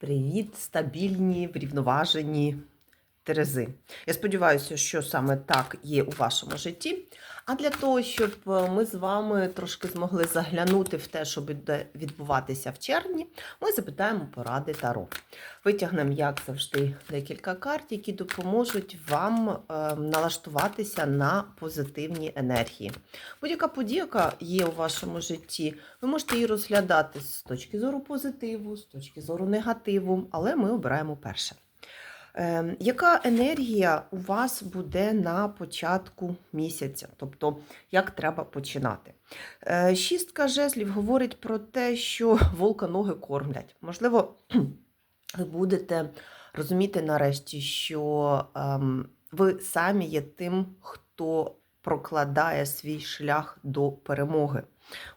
Привіт, стабільні, врівноважені Терези. Я сподіваюся, що саме так є у вашому житті. А для того, щоб е, ми з вами трошки змогли заглянути в те, що буде відбуватися в червні, ми запитаємо поради Таро. Витягнемо, як завжди, декілька карт, які допоможуть вам е, налаштуватися на позитивні енергії. Будь-яка подія, є у вашому житті, ви можете її розглядати з точки зору позитиву, з точки зору негативу, але ми обираємо перше. Е, яка енергія у вас буде на початку місяця? Тобто, як треба починати? Е, шістка жезлів говорить про те, що волка ноги кормлять. Можливо, ви будете розуміти нарешті, що ем, ви самі є тим, хто прокладає свій шлях до перемоги.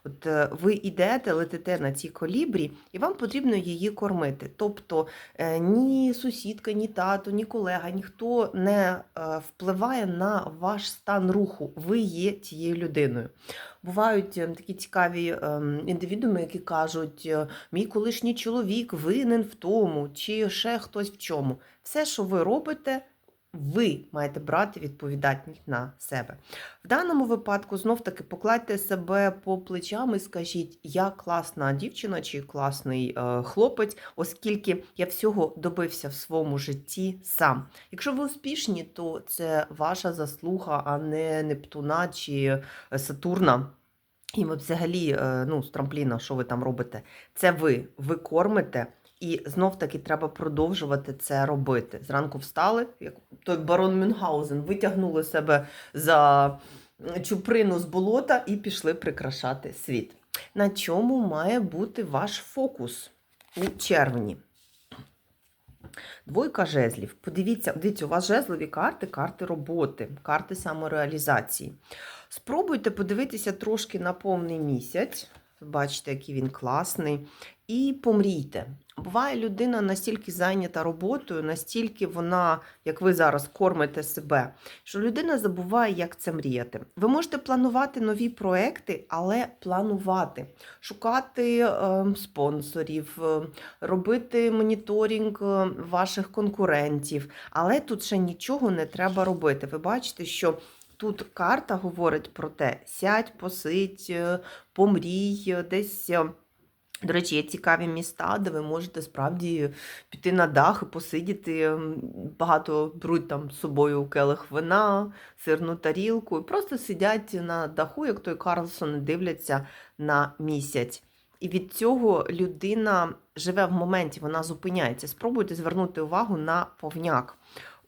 От е, ви йдете, летите на цій колібрі, і вам потрібно її кормити. Тобто е, ні сусідка, ні тато, ні колега, ніхто не е, впливає на ваш стан руху. Ви є тією людиною. Бувають такі цікаві індивідууми, які кажуть, мій колишній чоловік винен в тому, чи ще хтось в чому. Все, що ви робите, ви маєте брати відповідальність на себе. В даному випадку знов-таки покладьте себе по плечам і скажіть, я класна дівчина чи класний е, хлопець, оскільки я всього добився в своєму житті сам. Якщо ви успішні, то це ваша заслуга, а не Нептуна чи е, Сатурна. І ви взагалі, е, ну, з трампліна, що ви там робите? Це ви, ви кормите. І знов таки треба продовжувати це робити. Зранку встали, як той барон Мюнхгаузен, витягнули себе за чуприну з болота і пішли прикрашати світ. На чому має бути ваш фокус у червні? Двойка жезлів. Подивіться, дивіться, у вас жезлові карти, карти роботи, карти самореалізації. Спробуйте подивитися трошки на повний місяць. Бачите, який він класний. І помрійте. Буває людина настільки зайнята роботою, настільки вона, як ви зараз, кормите себе, що людина забуває, як це мріяти. Ви можете планувати нові проекти, але планувати, шукати е, спонсорів, робити моніторинг е, ваших конкурентів. Але тут ще нічого не треба робити. Ви бачите, що. Тут карта говорить про те: сядь, посидь, е, помрій, е, десь. До речі, є цікаві міста, де ви можете справді піти на дах і посидіти. Багато беруть там з собою келих вина, сирну тарілку, і просто сидять на даху, як той Карлсон, дивляться на місяць. І від цього людина живе в моменті, вона зупиняється. Спробуйте звернути увагу на повняк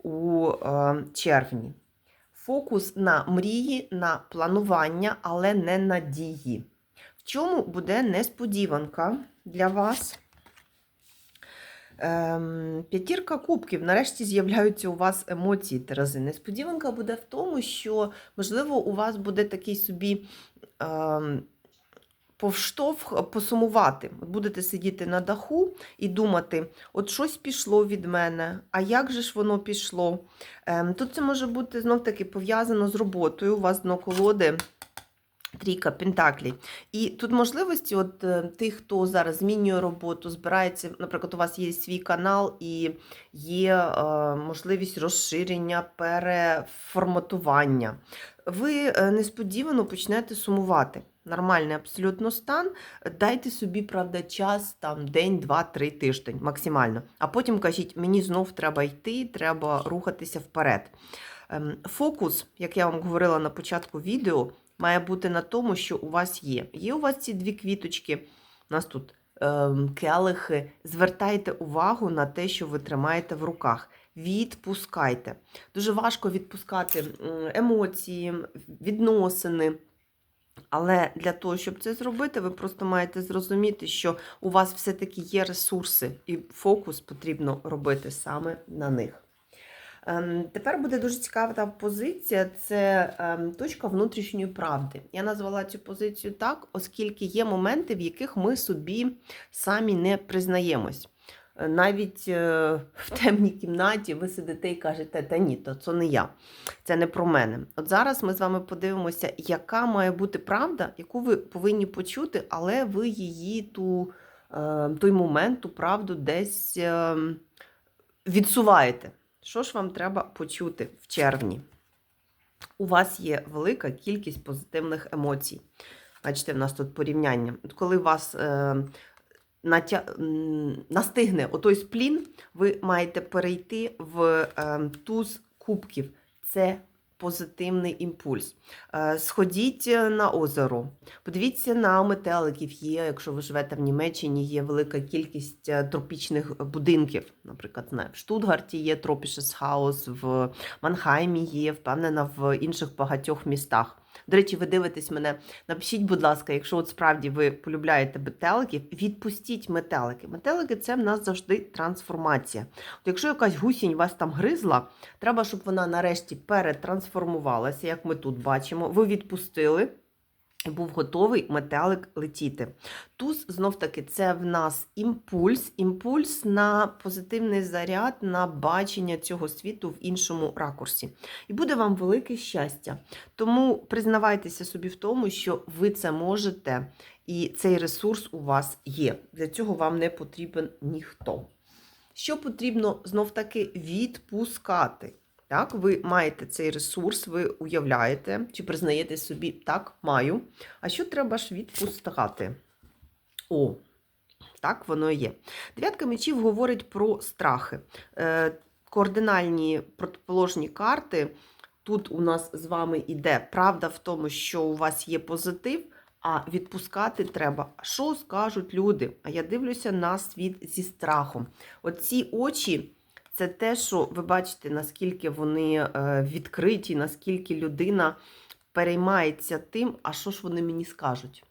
у е, червні. Фокус на мрії, на планування, але не на дії. Чому буде несподіванка для вас? Ем, п'ятірка кубків. Нарешті з'являються у вас емоції Терези. Несподіванка буде в тому, що, можливо, у вас буде такий собі ем, повштовх посумувати. Будете сидіти на даху і думати, от щось пішло від мене, а як же ж воно пішло? Ем, тут це може бути знов-таки пов'язано з роботою. У вас дно колоди. Трійка Пентаклі. І тут можливості, от е, тих, хто зараз змінює роботу, збирається, наприклад, у вас є свій канал і є е, можливість розширення, переформатування. Ви е, несподівано почнете сумувати. Нормальний абсолютно стан. Дайте собі, правда, час там день, два, три тиждень максимально. А потім кажіть, мені знов треба йти, треба рухатися вперед. Ем, Фокус, як я вам говорила на початку відео, має бути на тому, що у вас є. Є у вас ці дві квіточки, у нас тут ем, келихи. Звертайте увагу на те, що ви тримаєте в руках. Відпускайте. Дуже важко відпускати емоції, відносини. Але для того, щоб це зробити, ви просто маєте зрозуміти, що у вас все-таки є ресурси, і фокус потрібно робити саме на них. Ем, Тепер буде дуже цікава та позиція це ем, точка внутрішньої правди. Я назвала цю позицію так, оскільки є моменти, в яких ми собі самі не признаємось. Е, Навіть е, в темній кімнаті ви сидите і кажете, та ні, то це не я, це не про мене. От зараз ми з вами подивимося, яка має бути правда, яку ви повинні почути, але ви її ту е, той момент, ту правду десь відсуваєте. Що ж вам треба почути в червні? У вас є велика кількість позитивних емоцій. Бачите, в нас тут порівняння. От коли вас е, натя... настигне отой сплін, ви маєте перейти в е, туз кубків. Це позитивний імпульс. Е, Сходіть е, на озеро, подивіться на метеликів. Є, якщо ви живете в Німеччині, є велика кількість е, тропічних будинків. Наприклад, не в Штутгарті є Тропішес Хаус, в Манхаймі є, впевнена, в інших багатьох містах. До речі, ви дивитесь мене. Напишіть, будь ласка, якщо от справді ви полюбляєте метеликів, відпустіть метелики. Метелики це в нас завжди трансформація. От якщо якась гусінь вас там гризла, треба, щоб вона нарешті перетрансформувалася, як ми тут бачимо. Ви відпустили. Був готовий метелик летіти. Туз знов таки це в нас імпульс, імпульс на позитивний заряд, на бачення цього світу в іншому ракурсі. І буде вам велике щастя. Тому признавайтеся собі в тому, що ви це можете, і цей ресурс у вас є. Для цього вам не потрібен ніхто. Що потрібно знов таки відпускати? Так, ви маєте цей ресурс, ви уявляєте, чи признаєте собі, так, маю. А що треба ж відпускати? О, так воно і є. Дев'ятка мечів говорить про страхи. Е, координальні протиположні карти. Тут у нас з вами іде правда в тому, що у вас є позитив, а відпускати треба. Що скажуть люди? А я дивлюся на світ зі страхом. Оці очі. Це те, що ви бачите, наскільки вони е, відкриті, наскільки людина переймається тим, а що ж вони мені скажуть.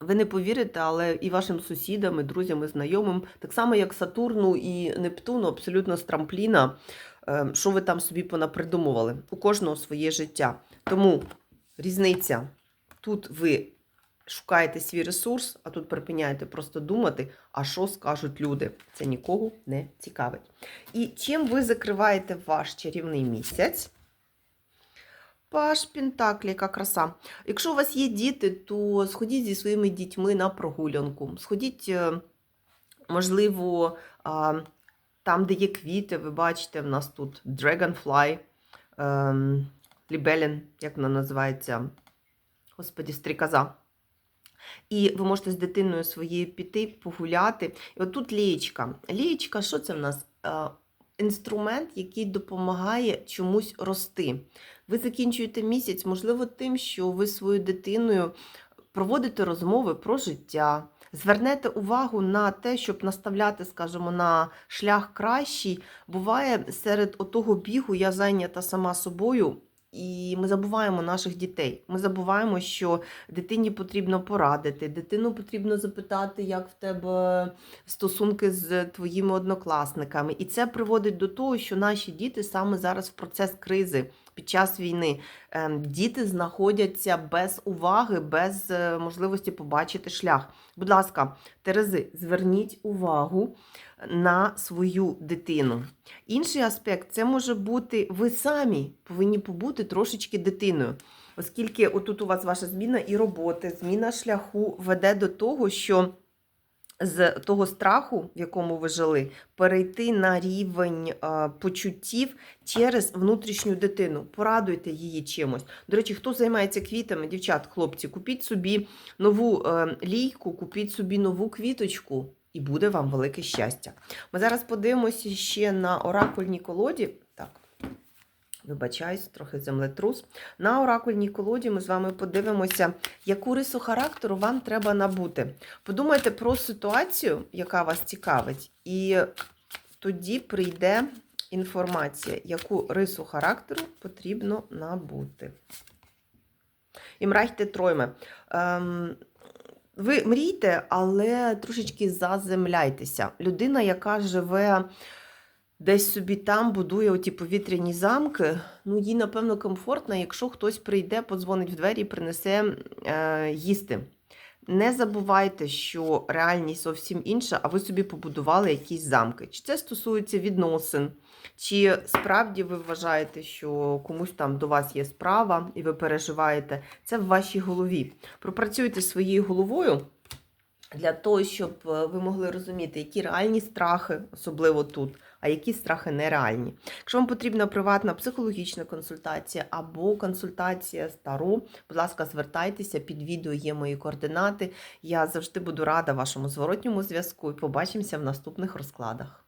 Ви не повірите, але і вашим сусідам, і друзям, і знайомим, так само як Сатурну і Нептуну, абсолютно з трампліна, е, що ви там собі понапридумували. У кожного своє життя. Тому різниця. Тут ви шукаєте свій ресурс, а тут припиняєте просто думати, а що скажуть люди. Це нікого не цікавить. І чим ви закриваєте ваш чарівний місяць? Паш Пентаклі, яка краса. Якщо у вас є діти, то сходіть зі своїми дітьми на прогулянку. Сходіть, е, можливо, там, де є квіти, ви бачите, в нас тут Dragonfly, ем, Libellin, як вона називається, господі, стрікоза. І ви можете з дитиною своєю піти, погуляти. І отут лієчка. Лієчка, що це в нас? Е, Інструмент, який допомагає чомусь рости. Ви закінчуєте місяць, можливо, тим, що ви своєю дитиною проводите розмови про життя, звернете увагу на те, щоб наставляти, скажімо, на шлях кращий. Буває, серед отого бігу я зайнята сама собою. І ми забуваємо наших дітей. Ми забуваємо, що дитині потрібно порадити, дитину потрібно запитати, як в тебе стосунки з твоїми однокласниками. І це приводить до того, що наші діти саме зараз в процес кризи під час війни. ем, Діти знаходяться без уваги, без е, можливості побачити шлях. Будь ласка, Терези, зверніть увагу на свою дитину. Інший аспект це може бути ви самі повинні побути трошечки дитиною. Оскільки отут у вас ваша зміна і роботи, зміна шляху веде до того, що з того страху, в якому ви жили, перейти на рівень почуттів через внутрішню дитину. Порадуйте її чимось. До речі, хто займається квітами, дівчат, хлопці, купіть собі нову е, лійку, купіть собі нову квіточку. І буде вам велике щастя. Ми зараз подивимося ще на оракульній колоді. Так, вибачаюсь, трохи землетрус. На оракульній колоді ми з вами подивимося, яку рису характеру вам треба набути. Подумайте про ситуацію, яка вас цікавить, і тоді прийде інформація, яку рису характеру потрібно набути. Імрахте тройме. Ем, ви мрійте, але трошечки заземляйтеся. Людина, яка живе десь собі там, будує оті повітряні замки, ну їй, напевно, комфортно, якщо хтось прийде, подзвонить в двері і принесе е, їсти. Не забувайте, що реальність зовсім інша, а ви собі побудували якісь замки. Чи це стосується відносин, чи справді ви вважаєте, що комусь там до вас є справа і ви переживаєте, це в вашій голові. Пропрацюйте своєю головою, для того, щоб е, ви могли розуміти, які реальні страхи, особливо тут, а які страхи нереальні. Якщо вам потрібна приватна психологічна консультація або консультація стару, будь ласка, звертайтеся, під відео є мої координати. Я завжди буду рада вашому зворотньому зв'язку і побачимося в наступних розкладах.